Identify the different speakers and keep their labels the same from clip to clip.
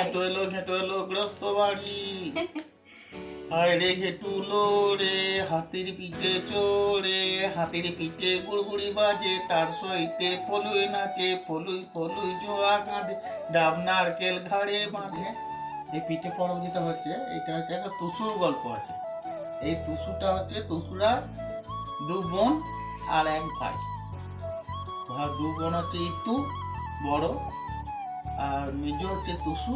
Speaker 1: ঘেঁটো এলো ঘেঁটো এলো গ্রস্ত বাড়ি। হায় রে ঘেটুলো রে হাতির পিঠে চোরে হাতির পিঠে গুড়গুড়ি বাজে, তার সইতে ফলুই নাচে ফলুই ফলুই জোয়া কাঁদে ডাব, নারকেল ঘাড়ে বাঁধে। এই পিঠে পরব যেটা হচ্ছে, এটা হচ্ছে একটা তুসুর গল্প আছে। এই তুসুটা হচ্ছে তুসুরা দু বোন আর এক ভাই। দু বোন হচ্ছে ইতু বড় আর মেজো হচ্ছে তুসু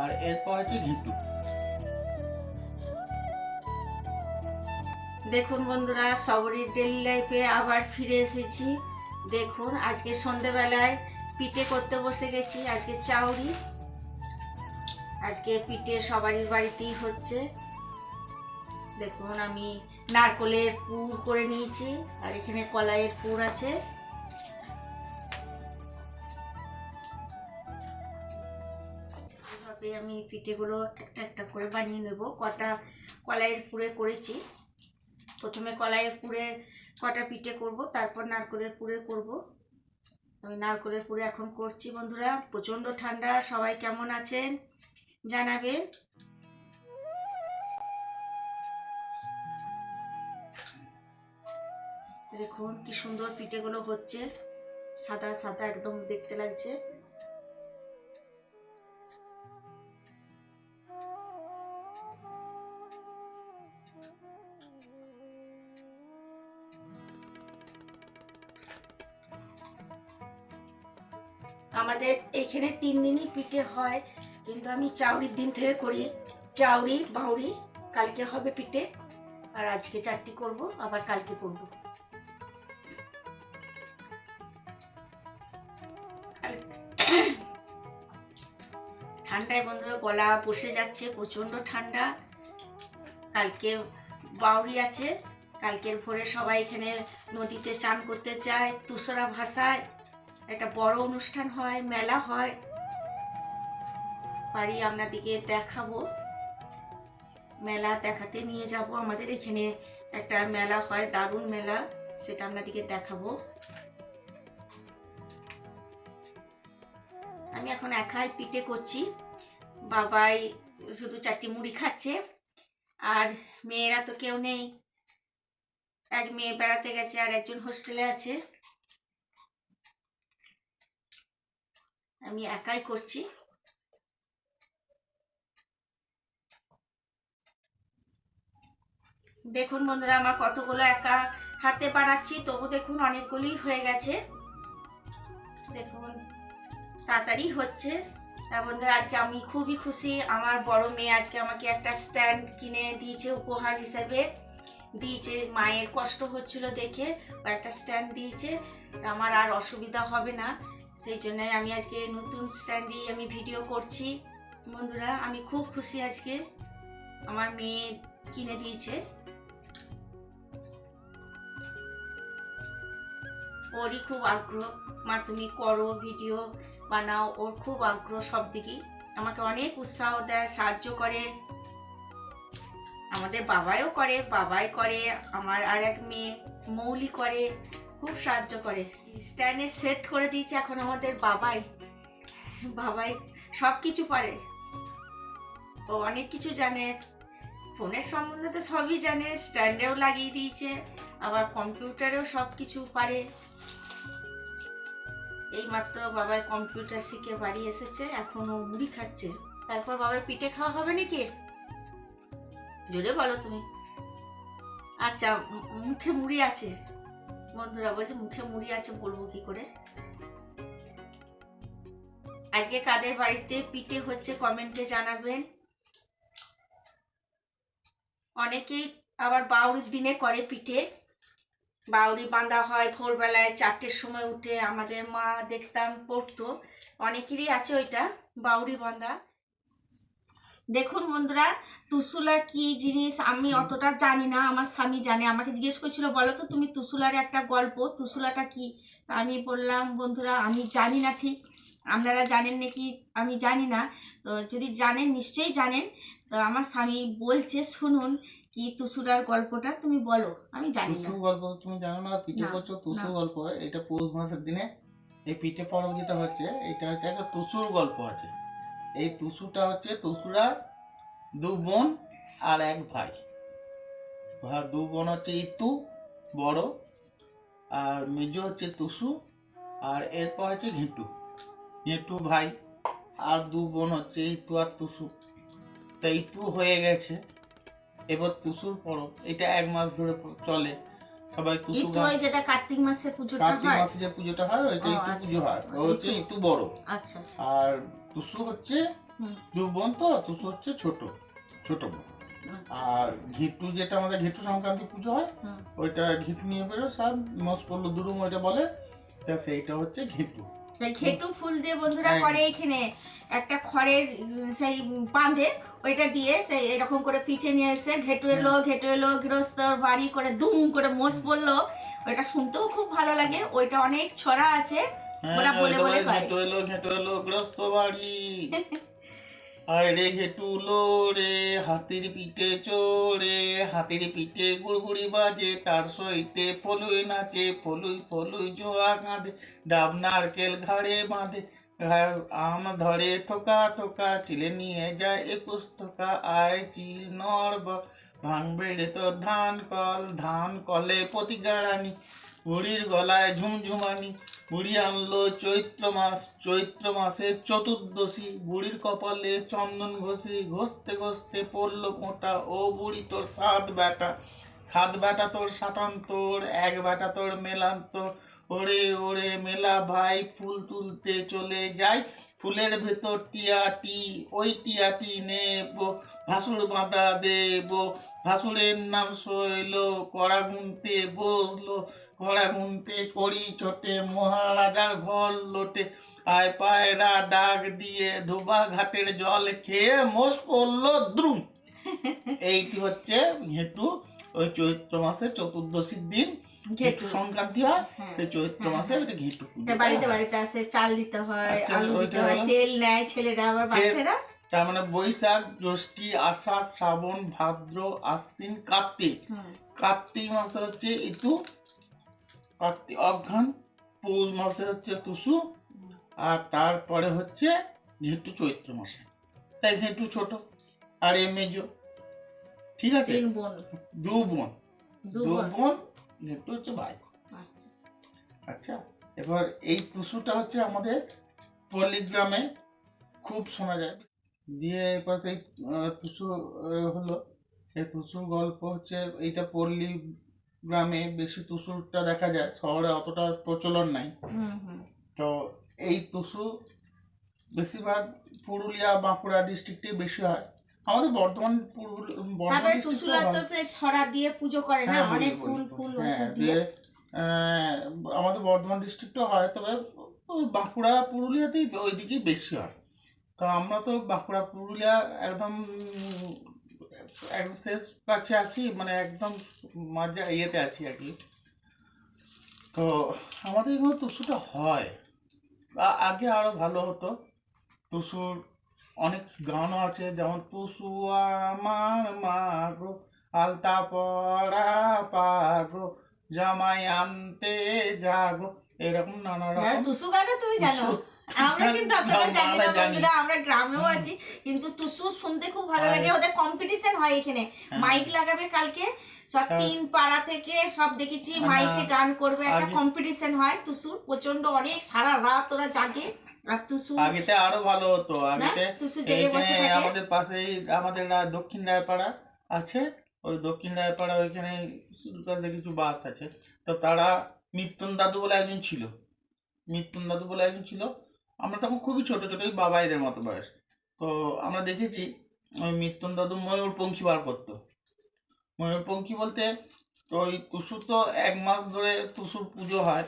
Speaker 1: আর এরপর হচ্ছে ঘিটু
Speaker 2: দেখুন বন্ধুরা সবরই ডেলি লাইফে আবার ফিরে এসেছি। দেখুন, আজকে সন্ধেবেলায় পিঠে করতে বসে গেছি। আজকে চাউরি, আজকে পিঠে সবারই বাড়িতেই হচ্ছে। দেখুন, আমি নারকলের পুর করে নিয়েছি, আর এখানে কলাইয়ের পুর আছে। এভাবে আমি পিঠেগুলো একটা একটা করে বানিয়ে নেব। কটা কলাইয়ের পুরে করেছি। প্রথমে কলাইয়ের পুরে কটা পিঠে করব, তারপর নারকলের পুরে করব। আমি নারকলের পুরে এখন করছি বন্ধুরা। প্রচণ্ড ঠান্ডা, সবাই কেমন আছেন জানাবে দেখুন কি সুন্দর পিঠেগুলো হচ্ছে। সাদা সাদা একদম দেখতে লাগছে। এখানে তিন দিনই পিঠে হয়। কিন্তু আমি চাউরির দিন থেকে করি। চাউরি, বাউরি, কালকে হবে পিঠে। আর আজকে চারটি করব, আবার কালকে করব। ঠান্ডায় বন্ধুরা গলা বসে যাচ্ছে, প্রচণ্ড ঠান্ডা। কালকে বাউরি আছে। কালকের ভোরে সবাই এখানে নদীতে চান করতে যায়, তুষরা ভাসায়। একটা বড় অনুষ্ঠান হয়, মেলা হয়। পারি আপনাদিকে দেখাবো। মেলা দেখাতে নিয়ে যাব। আমাদের এখানে একটা মেলা হয়, দারুণ মেলা, সেটা আপনাদিকে দেখাবো। আমি এখন একাই পিঠে করছি। বাবাই শুধু চারটি মুড়ি খাচ্ছে, আর মেয়েরা তো কেউ নেই। এক মেয়ে বেড়াতে গেছে, আর একজন হোস্টেলে আছে। আমি একাই করছি। দেখুন বন্ধুরা, আমার কতগুলো একা হাতে বানাচ্ছি, তবু দেখুন অনেকগুলি হয়ে গেছে। দেখুন, তাড়াতাড়ি হচ্ছে। তা বন্ধুরা, আজকে আমি খুবই খুশি, আমার বড় মেয়ে আজকে আমাকে একটা স্ট্যান্ড কিনে দিয়েছে, উপহার হিসেবে। দিয়েছে, মায়ের কষ্ট হচ্ছিল দেখে একটা স্ট্যান্ড দিয়েছে। আমার আর অসুবিধা হবে না। সেই জন্য আমি আজকে নতুন স্ট্যান্ডে আমি ভিডিও করছি। বন্ধুরা, আমি খুব খুশি আজকে। আমার মেয়ে কিনে দিয়েছে। ওরই খুব আগ্রহ। মা, তুমি করো ভিডিও বানাও। ওর খুব আগ্রহ সব দিকেই আমাকে অনেক উৎসাহ দেয়, সাহায্য করে। আমাদের বাবাইও করে, বাবাই করে। আমার আর এক মেয়ে মৌলি করে। খুব সাহায্য করে। স্ট্যান্ডে সেট করে দিয়েছে এখন আমাদের বাবাই। বাবাই সব কিছু পারে। ও অনেক কিছু জানে। ফোনের সম্বন্ধে তো সবই জানে। স্ট্যান্ডেও লাগিয়ে দিয়েছে। আবার কম্পিউটারেও সব কিছু পারে। এইমাত্র বাবাই কম্পিউটার শিখে বাড়ি এসেছে। এখন ও মুড়ি খাচ্ছে। তারপর বাবাই পিঠে খাওয়া হবে নাকি? জোরে বলো তুমি। আচ্ছা মুখে মুড়ি আছে। বন্ধুরা বলছে মুখে মুড়ি আছে বলব কি করে? আজকে কাদের বাড়িতে পিঠে হচ্ছে কমেন্টে জানাবেন। অনেকেই আবার বাউরির দিনে করে পিঠে। বাউরি বাঁধা হয় ভোরবেলায় চারটের সময় উঠে, আমাদের মা দেখতাম পড়তো। অনেকেরই আছে ওইটা, বাউরি বাঁধা। দেখুন বন্ধুরা তুসুলা কি জিনিস আমি অতটা জানি না আমার স্বামী জানে। আমাকে জিজ্ঞেস করছিল বলো তো তুমি তুসুলার একটা গল্প তুসুলাটা কি? তা আমি বললাম বন্ধুরা আমি জানি না ঠিক। আপনারা জানেন নাকি? আমি জানি না। তো যদি জানেন নিশ্চয়ই জানেন। তো আমার স্বামী বলছে শুনুন কি তুসুলার গল্পটা তুমি বলো। আমি জানি না।
Speaker 1: গল্প তুমি জানো না পিঠে করছ
Speaker 2: না।
Speaker 1: গল্প। এটা পৌষ মাসের দিনে এই পিঠে পরব যেটা হচ্ছে এটা হচ্ছে একটা তুসুর গল্প আছে। এই টুসুটা হচ্ছে টুসুরা দু বোন আর এক ভাই। দু বোন হচ্ছে ইতু বড়। আর মেজো হচ্ছে টুসু, আর এরপর হচ্ছে ঘেটু ঘেটু ভাই, আর দু বোন হচ্ছে ইতু আর টুসু। তা ইতু হয়ে গেছে। এবার টুসুর পরব। এটা এক মাস ধরে চলে। সবাই
Speaker 2: তুতু যেটা কার্তিক মাসে পুজোটা
Speaker 1: কার্তিক মাসে যে পুজোটা হয় ওইটা
Speaker 2: আচ্ছা।
Speaker 1: পুজো হয় ও হচ্ছে।
Speaker 2: ইতু
Speaker 1: বড়
Speaker 2: আচ্ছা আচ্ছা
Speaker 1: আর টুসু হচ্ছে
Speaker 2: হুম।
Speaker 1: দু বোন তো তুসু হচ্ছে ছোট ছোট বোন
Speaker 2: আচ্ছা।
Speaker 1: আর ঘিটু যেটা আমাদের ঘিটু সংক্রান্তি পুজো হয় ওইটা ঘিটু নিয়ে বেরো সব মস্ত পড়ল দুরুম ওইটা বলে তা সেইটা হচ্ছে ঘিটু
Speaker 2: ঘেটু ফুল দিয়ে বন্ধুরা
Speaker 1: হ্যাঁ।
Speaker 2: করে এখানে। একটা খড়ের সেই বাঁধে ওইটা দিয়ে সেই এরকম করে পিঠে নিয়ে এসে ঘেটু এলো ঘেটু এলো গৃহস্থর বাড়ি করে দুম করে মোষ পড়ল। ওইটা শুনতেও খুব ভালো লাগে। ওইটা অনেক ছড়া আছে।
Speaker 1: হ্যাঁ,
Speaker 2: ওরা বলে বলে
Speaker 1: বলে
Speaker 2: করে।
Speaker 1: ঘেটু এলো ঘেটু এলো গৃহস্থ বাড়ি। আয় রে ঘেটু লো রে হাতির পিঠে চোরে হাতির পিঠে গুড়গুড়ি বাজে, তার সইতে ফলুই নাচে, ফলুই ফলুই জোয়া কাঁদে, ডাব নারকেল ঘাড়ে বাঁধে আম ধরে থোকা থোকা চিলে নিয়ে যায় একুশ থোকা আয় চিল নড়ব ভাঙ বেড়ে তো ধান কল, ধান কলে প্রতিগারানি বুড়ির গলায় ঝুমঝুমানি, বুড়ি আনলো চৈত্র মাস, চৈত্র মাসের চতুর্দশী, বুড়ির কপালে চন্দন ঘষি ঘষতে ঘষতে পড়ল মোটা, ও বুড়ি তোর সাত বেটা সাত বেটা তোর সাতান্তর, এক বেটা তোর মেলান্তর ওরে ওরে মেলা ভাই ফুল তুলতে চলে যাই। ফুলের ভেতর টিয়াটি ওই টিয়াটি নেব ভাসুর বাঁধা দেব। ভাসুরের নাম শৈল কড়া গুনতে বসল কড়া গুনতে করি ছোটে মহারাজার ঘর লোটে। আয় পায়রা ডাক দিয়ে ধোবা ঘাটের জল খেয়ে মোষ পড়ল দ্রুম। এইটি হচ্ছে ঘেটু ওই চৈত্র মাসে চতুর্দশীর দিন ঘেটু। সংক্রান্তি হয়
Speaker 2: হ্যাঁ।
Speaker 1: সেই চৈত্র
Speaker 2: হ্যাঁ,
Speaker 1: মাসে
Speaker 2: হ্যাঁ।
Speaker 1: ওইটা ঘেটু
Speaker 2: বাড়িতে বাড়িতে আসে চাল দিতে হয়
Speaker 1: আচ্ছা,
Speaker 2: আলু দিতে হয় তেল নেয় ছেলেরা আবার বাচ্চারা।
Speaker 1: তার মানে বৈশাখ জ্যৈষ্ঠী আষাঢ় শ্রাবণ ভাদ্র আশ্বিন কার্তিক। কার্তিক মাসে হচ্ছে ইতু কার্তিক অঘ্রান পৌষ মাসে হচ্ছে টুসু আর তারপরে হচ্ছে ঘেটু চৈত্র মাসে। তাই ঘেটু ছোট আর এ মেজো ঠিক আছে?
Speaker 2: তিন বোন।
Speaker 1: দু বোন।
Speaker 2: দু বোন।
Speaker 1: বোন হচ্ছে ভাই।
Speaker 2: আচ্ছা।
Speaker 1: আচ্ছা এবার এই টুসুটা হচ্ছে আমাদের পল্লীগ্রামে খুব শোনা যায়। দিয়ে এরপর সেই টুসু হলো সেই টুসুর গল্প হচ্ছে এইটা পল্লী গ্রামে বেশি টুসুরটা দেখা যায় শহরে অতটা প্রচলন নাই। তো এই টুসু বেশিরভাগ পুরুলিয়া বাঁকুড়া ডিস্ট্রিক্টে বেশি হয়। আমাদের
Speaker 2: তারপরে তো
Speaker 1: হয়।
Speaker 2: সে ছড়া দিয়ে পুজো করে না
Speaker 1: হ্যাঁ,
Speaker 2: অনেক ফুল ফুল
Speaker 1: হ্যাঁ,
Speaker 2: ওসব দিয়ে
Speaker 1: দিয়ে। আমাদের বর্ধমান ডিস্ট্রিক্টও হয় তবে বাঁকুড়া পুরুলিয়াতেই ওইদিকেই বেশি হয়। তো আমরা তো বাঁকুড়া পুরুলিয়া একদম একদম শেষ কাছে আছি মানে একদম মাঝে ইয়েতে আছি আর কি। তো আমাদের এখানে টুসুটা হয়। আগে আরও ভালো হতো। টুসুর অনেক গান আছে যেমন টুসু আমার মাগো আলতা পড়া পাগো জামাই আনতে যাগো এরকম নানা রকম
Speaker 2: টুসু গানে তুমি জানো? আমরা কিন্তু
Speaker 1: গান
Speaker 2: জানি না বন্ধুরা আমরা গ্রামেও আছি কিন্তু টুসু শুনতে খুব ভালো লাগে ওদের কম্পিটিশন হয় এখানে।
Speaker 1: হ্যাঁ।
Speaker 2: মাইক লাগাবে কালকে সব
Speaker 1: হ্যাঁ।
Speaker 2: তিন পাড়া থেকে সব দেখেছি
Speaker 1: হ্যাঁ।
Speaker 2: মাইকে গান করবে একটা কম্পিটিশন হয় টুসুর প্রচণ্ড অনেক সারা রাত ওরা জাগে।
Speaker 1: আগেতে আরও ভালো হতো আগেতে
Speaker 2: টুসু জেগে বসে
Speaker 1: এইখানে
Speaker 2: থাকে।
Speaker 1: আমাদের পাশেই আমাদের দক্ষিণ রায়পাড়া আছে ওই দক্ষিণ রায়পাড়া ওইখানে কিছু বাস আছে। তো তারা মিত্তন দাদু বলে একজন ছিল। মিত্তন দাদু বলে একজন ছিল। আমরা তখন খুবই ছোট ছোট ওই বাবাইদের মতো বয়স। তো আমরা দেখেছি ওই মিত্তন দাদু ময়ূর পঙ্খী বার করতো। ময়ূর পঙ্খী বলতে তো ওই টুসু তো এক মাস ধরে টুসুর পুজো হয়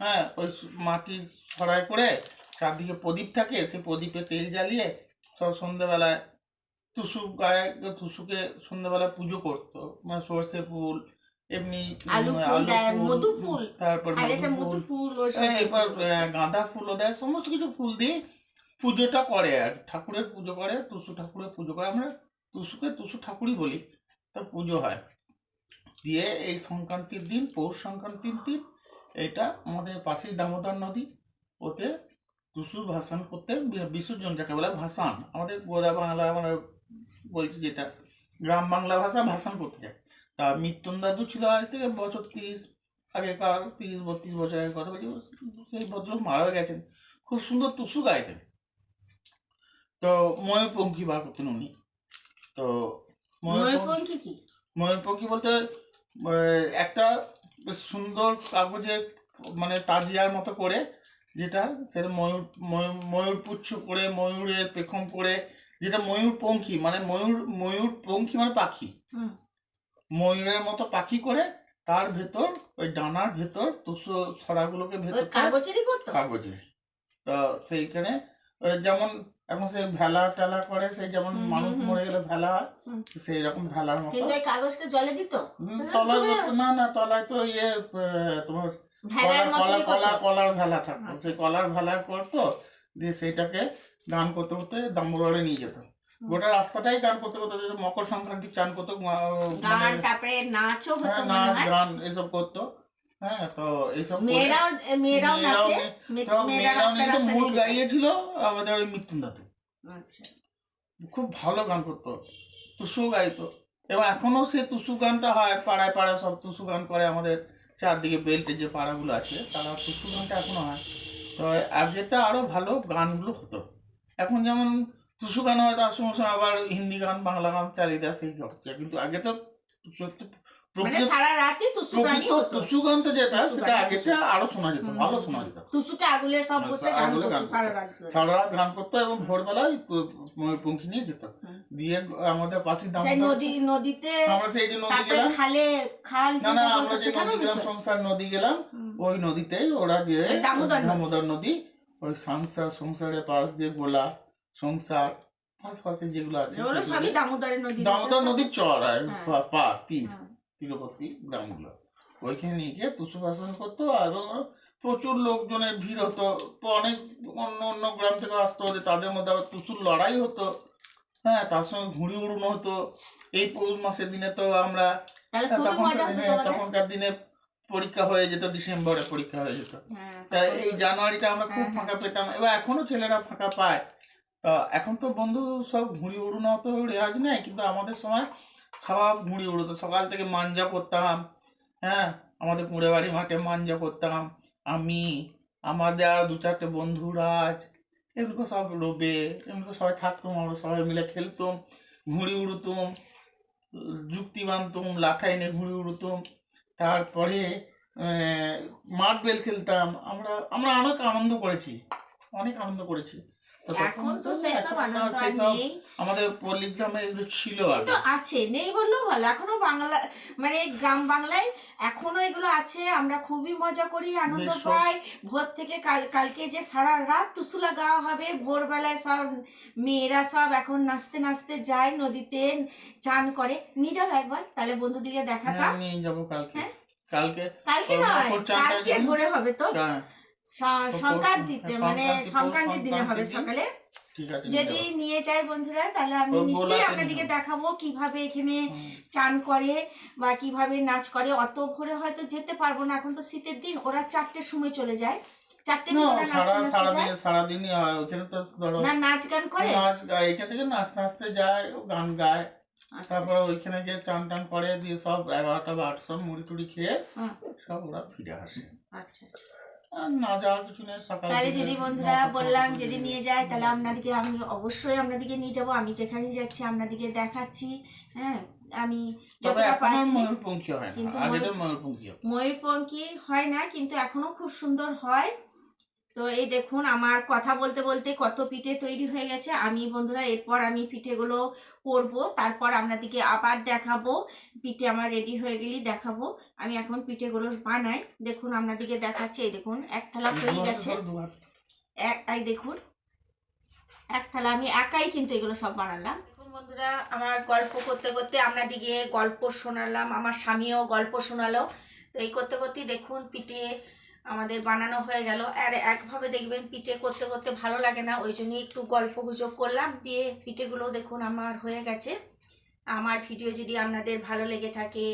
Speaker 1: হ্যাঁ ওই সু- মাটির ছড়াই করে চারদিকে প্রদীপ থাকে সেই প্রদীপে তেল জ্বালিয়ে সব সন্ধ্যেবেলায় টুসু গায়ে টুসুকে সন্ধ্যেবেলায় পুজো করতো মানে সর্ষে ফুল এমনি
Speaker 2: আলু ফুল মধু ফুল।
Speaker 1: তারপর মধু ফুল। আহ, গাঁদা ফুলও দেয় সমস্ত কিছু ফুল দিয়ে পুজোটা করে আর। ঠাকুরের পুজো করে টুসু ঠাকুরের পুজো করে। আমরা টুসুকে টুসু ঠাকুরই বলি তা পুজো হয়। দিয়ে এই সংক্রান্তির দিন পৌষ সংক্রান্তির দিন এটা আমাদের পাশেই দামোদর নদী ওতে টুসুর ভাসান করতে বিসর্জন যাকে বলে ভাসান। আমাদের গোদা বাংলা আমরা বলছি যেটা গ্রাম বাংলা ভাষা ভাসান করতে যায় তা মৃত্যুন দাদু ছিল আজ থেকে বছর তিরিশ আগেকার তিরিশ বত্রিশ বছর আগের কথা বলছি সেই ভদ্রলোক মারা গেছেন। খুব সুন্দর টুসু গাইতেন। তো ময়ূরপঙ্খী বার করতেন উনি। তো ময়ূরপঙ্খী?
Speaker 2: কি?
Speaker 1: ময়ূরপঙ্খী বলতে একটা সুন্দর কাগজে মানে তাজিয়ার মতো করে যেটা সেটা ময়ূর ময়ূর ময়ূরপুচ্ছ করে ময়ূরের পেখম করে যেটা ময়ূরপঙ্খী মানে ময়ূর ময়ূরপঙ্খী মানে পাখি।
Speaker 2: হুম।
Speaker 1: ময়ূরের মতো পাখি করে তার ভেতর ওই ডানার ভেতর তুষো ছড়াগুলোকে ভেতর
Speaker 2: কাগজেরই করতো
Speaker 1: কাগজে তো সেইখানে যেমন এখন সেই ভেলা টেলা করে সেই যেমন মানুষ। মরে গেলে ভেলা হয় সেই রকম ভেলার মতো।
Speaker 2: কিন্তু কাগজটা জলে দিত?
Speaker 1: তলায় না না তলায় তো ইয়ে তোমার কলা কলা কলার ভেলা থাকতো।
Speaker 2: আচ্ছা,
Speaker 1: সেই
Speaker 2: আচ্ছা।
Speaker 1: কলার ভেলা করতো দিয়ে সেইটাকে দান করতে করতে দামোদরে নিয়ে যেত। গোটা রাস্তাটাই গান করতে করতে মকর সংক্রান্তি চান করতো
Speaker 2: গান
Speaker 1: মানে
Speaker 2: তারপরে নাচও হতো
Speaker 1: হ্যাঁ, নাচ গান এসব করতো। হ্যাঁ তো এইসব
Speaker 2: মেয়েরাও মেয়েরাও
Speaker 1: মেয়েরাও
Speaker 2: নাচে
Speaker 1: নে-
Speaker 2: মে-
Speaker 1: তো
Speaker 2: মেয়েরা
Speaker 1: মেয়েরাও কিন্তু মূল গাইয়েছিল আমাদের ওই মৃত্যুন দাদু
Speaker 2: আচ্ছা।
Speaker 1: খুব ভালো গান করতো টুসু গাইতো। এবং এখনও সে টুসু গানটা হয় পাড়ায় পাড়ায় সব টুসু গান করে আমাদের চারদিকে বেল্টে যে পাড়াগুলো আছে তারা টুসু গানটা এখনও হয়। তো আগেটা আরও ভালো গানগুলো হতো। এখন যেমন টুসু গান হয় তার সঙ্গে সঙ্গে আবার হিন্দি গান বাংলা গান চালিয়ে দেওয়া সেই হচ্ছে কিন্তু আগে তো
Speaker 2: মানে টুসু গানই
Speaker 1: প্রকৃত
Speaker 2: হতো।
Speaker 1: টুসু গান তো যেটা সেটা
Speaker 2: গানই
Speaker 1: আরও শোনা যেত ভালো শোনা যেত।
Speaker 2: টুসুকে আগুলে সব বসে গান করতো সারা রাত
Speaker 1: সারা রাত গান করতো এবং ভোরবেলায় ময়ূরপঙ্খী নিয়ে যেত। দিয়ে আমাদের পাশের দাম
Speaker 2: নদী নদীতে
Speaker 1: আমরা সেই যে নদী গেলাম।
Speaker 2: খালে খাল
Speaker 1: না না আমরা যে নদী গেলাম সংসার নদী গেলাম ওই নদীতেই ওরা যে
Speaker 2: ওই দামোদর নদী।
Speaker 1: দামোদর নদী ওই সংসার সংসারের পাশ দিয়ে গোলা। সংসার পাশে যেগুলো আছে দামোদর নদীর চর আর
Speaker 2: হ্যাঁ।
Speaker 1: পা- তীর
Speaker 2: হ্যাঁ।
Speaker 1: তীরবর্তী গ্রামগুলো। ওইখানে গিয়ে ভাষণ করতো এবং প্রচুর লোকজনের ভিড় হতো। তো অনেক অন্য অন্য গ্রাম থেকে আসতো তাদের মধ্যে আবার টুসুর লড়াই হতো। হ্যাঁ তার সঙ্গে ঘুড়ি উড়ানো হতো। এই পৌষ মাসের দিনে তো আমরা তখনকার দিনে পরীক্ষা হয়ে যেত ডিসেম্বরে পরীক্ষা হয়ে যেত।
Speaker 2: হ্যাঁ,
Speaker 1: তা এই জানুয়ারিটা আমরা খুব
Speaker 2: হ্যাঁ,
Speaker 1: ফাঁকা পেতাম। এবার এখনও ছেলেরা ফাঁকা পায়। তা এখন তো বন্ধু সব ঘুড়ি উড়ানো তো রেওয়াজ নেই, কিন্তু আমাদের সময় সব ঘুড়ি উড়তো সকাল থেকে মাঞ্জা করতাম হ্যাঁ? আমাদের কুড়ে বাড়ি মাঠে মাঞ্জা করতাম। আমি, আমাদের আরও দু চারটে বন্ধু রাজ এগুলো সব রোবে এগুলো সবাই থাকতাম, আমরা সবাই মিলে খেলতাম, ঘুড়ি উড়তুম, যুক্তি বানতুম, লাঠা এনে ঘুড়ি উড়তুম। তারপরে মার্বেল খেলতাম। আমরা আমরা অনেক আনন্দ করেছি, অনেক আনন্দ করেছি।
Speaker 2: এখন তো সেসব আনন্দ নেই।
Speaker 1: আমাদের পল্লীগ্রামে এগুলো ছিল
Speaker 2: কিন্তু আছে নেই বললেও ভালো। এখনও বাংলা মানে গ্রাম বাংলায় এখনও এগুলো আছে। আমরা খুবই মজা করি আনন্দ পাই। ভোর থেকে কাল কালকে যে সারা রাত তুসুলা গাওয়া হবে ভোরবেলায় সব মেয়েরা সব এখন নাচতে নাচতে যায় নদীতে চান করে। নিয়ে যাব একবার তাহলে বন্ধুদিকে দেখাতাম।
Speaker 1: হ্যাঁ, যাব কালকে।
Speaker 2: হ্যাঁ?
Speaker 1: কালকে
Speaker 2: কালকে নয় কালকে ভোরে হবে তো?
Speaker 1: হ্যাঁ, তো
Speaker 2: সংক্রান্তিতে মানে সংক্রান্তির দিনে হবে সকালে। যদি নিয়ে যায় বন্ধুরা তাহলে আমি নিশ্চয়ই আপনাদেরকে দেখাবো কীভাবে এখানে চান করে বা কীভাবে নাচ করে। অত ভোরে হয়তো যেতে পারব না এখন তো শীতের দিন ওরা চারটের সময় চলে যায়। চারটে
Speaker 1: না,
Speaker 2: ওরা নাচতে নাচতে যায়।
Speaker 1: সারাদিনই হয়। ওখানে তো ধরো
Speaker 2: না নাচ গান করে?
Speaker 1: নাচ গায় এখান থেকে নাচ নাচতে যায় গান গায়।
Speaker 2: আচ্ছা।
Speaker 1: তারপরে ওইখানে গিয়ে চান টান করে দিয়ে সব এগারোটা বা আটটা সব মুড়ি টুড়ি খেয়ে সব ওরা ফিরে আসে।
Speaker 2: আচ্ছা আচ্ছা।
Speaker 1: না যাওয়ার কিছু নেই সকাল
Speaker 2: তাহলে যদি বন্ধুরা বললাম যদি নিয়ে যায় তাহলে আপনাদেরকে আমি অবশ্যই আপনাদেরকে নিয়ে যাব আমি যেখানে যাচ্ছি আপনাদেরকে দেখাচ্ছি হ্যাঁ আমি যতটা পাচ্ছি
Speaker 1: ময়ূরপঙ্খী হয় না
Speaker 2: কিন্তু
Speaker 1: ময়ূরপঙ্খী
Speaker 2: হয় না কিন্তু এখনও খুব সুন্দর হয়। তো এই দেখুন আমার কথা বলতে বলতে কত পিঠে তৈরি হয়ে গেছে। আমি বন্ধুরা এরপর আমি পিঠেগুলো করব। তারপর আপনাদেরকে আবার দেখাবো। পিঠে আমার রেডি হয়ে গেলেই দেখাবো। আমি এখন পিঠেগুলো বানাই। দেখুন আপনাদেরকে দেখাচ্ছি। এই দেখুন এক থালা হয়ে গেছে। এক এই দেখুন এক থালা আমি একাই কিন্তু এগুলো সব বানালাম। বন্ধুরা আমার গল্প করতে করতে আপনাদিকে গল্প শোনালাম। আমার স্বামীও গল্প শোনালো। তো এই করতে করতেই দেখুন পিঠে আমাদের বানানো হয়ে গেল। আর একভাবে দেখবেন পিঠে করতে করতে ভালো লাগে না, ওই জন্যই একটু গল্প গুজব করলাম। দিয়ে পিঠেগুলো দেখুন, আমার হয়ে গেছে। আমার ভিডিও যদি আপনাদের ভালো লেগে থাকে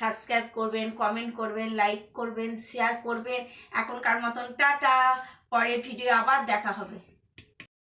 Speaker 2: সাবস্ক্রাইব করবেন কমেন্ট করবেন লাইক করবেন শেয়ার করবেন। এখনকার মতন টাটা, পরের ভিডিও আবার দেখা হবে।